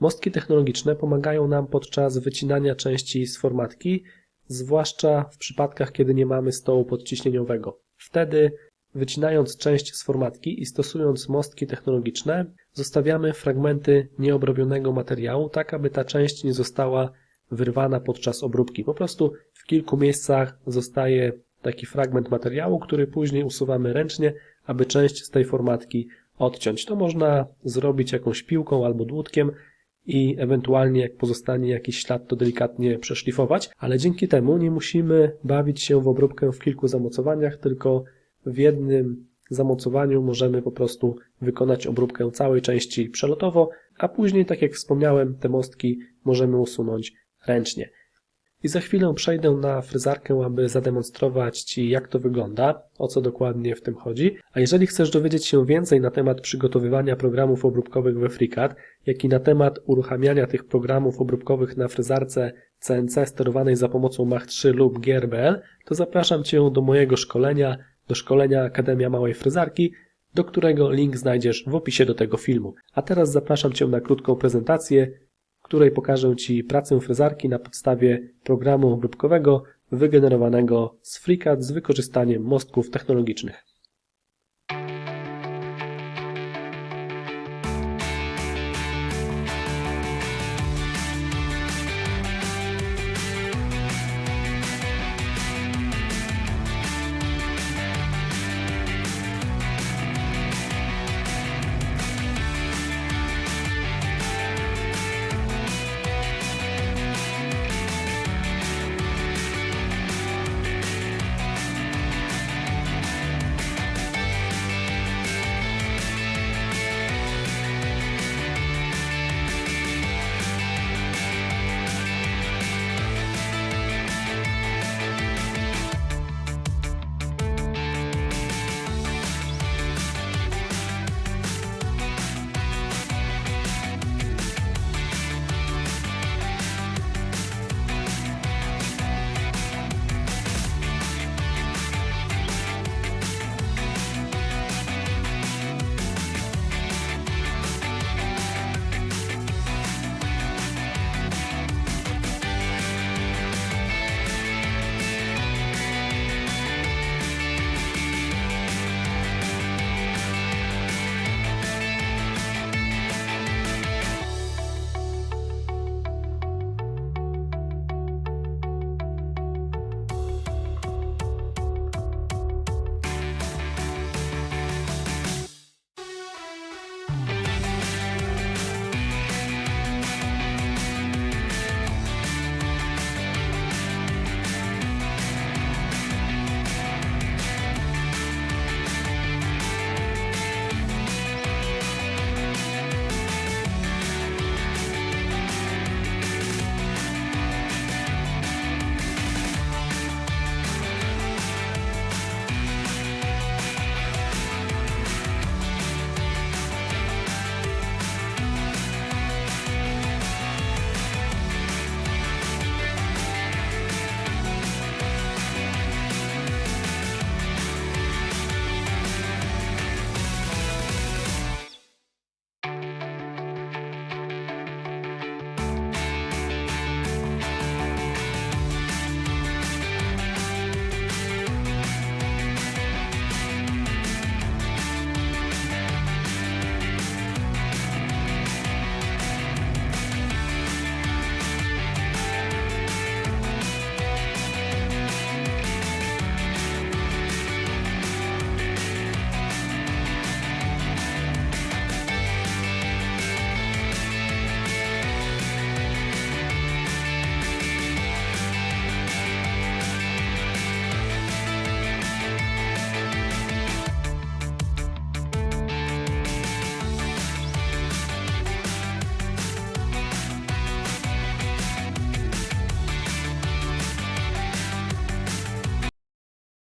Mostki technologiczne pomagają nam podczas wycinania części z formatki, zwłaszcza w przypadkach, kiedy nie mamy stołu podciśnieniowego. Wtedy, wycinając część z formatki i stosując mostki technologiczne, zostawiamy fragmenty nieobrobionego materiału, tak aby ta część nie została wyrwana podczas obróbki. Po prostu w kilku miejscach zostaje taki fragment materiału, który później usuwamy ręcznie, aby część z tej formatki odciąć. To można zrobić jakąś piłką albo dłutkiem i ewentualnie jak pozostanie jakiś ślad, to delikatnie przeszlifować, ale dzięki temu nie musimy bawić się w obróbkę w kilku zamocowaniach, tylko w jednym zamocowaniu możemy po prostu wykonać obróbkę całej części przelotowo, a później, tak jak wspomniałem, te mostki możemy usunąć ręcznie. I za chwilę przejdę na fryzarkę, aby zademonstrować Ci, jak to wygląda, o co dokładnie w tym chodzi. A jeżeli chcesz dowiedzieć się więcej na temat przygotowywania programów obróbkowych we FreeCAD, jak i na temat uruchamiania tych programów obróbkowych na fryzarce CNC sterowanej za pomocą Mach 3 lub GRBL, to zapraszam Cię do mojego szkolenia, do szkolenia Akademia Małej Fryzarki, do którego link znajdziesz w opisie do tego filmu. A teraz zapraszam Cię na krótką prezentację, której pokażę Ci pracę fryzarki na podstawie programu obróbkowego wygenerowanego z FreeCAD z wykorzystaniem mostków technologicznych.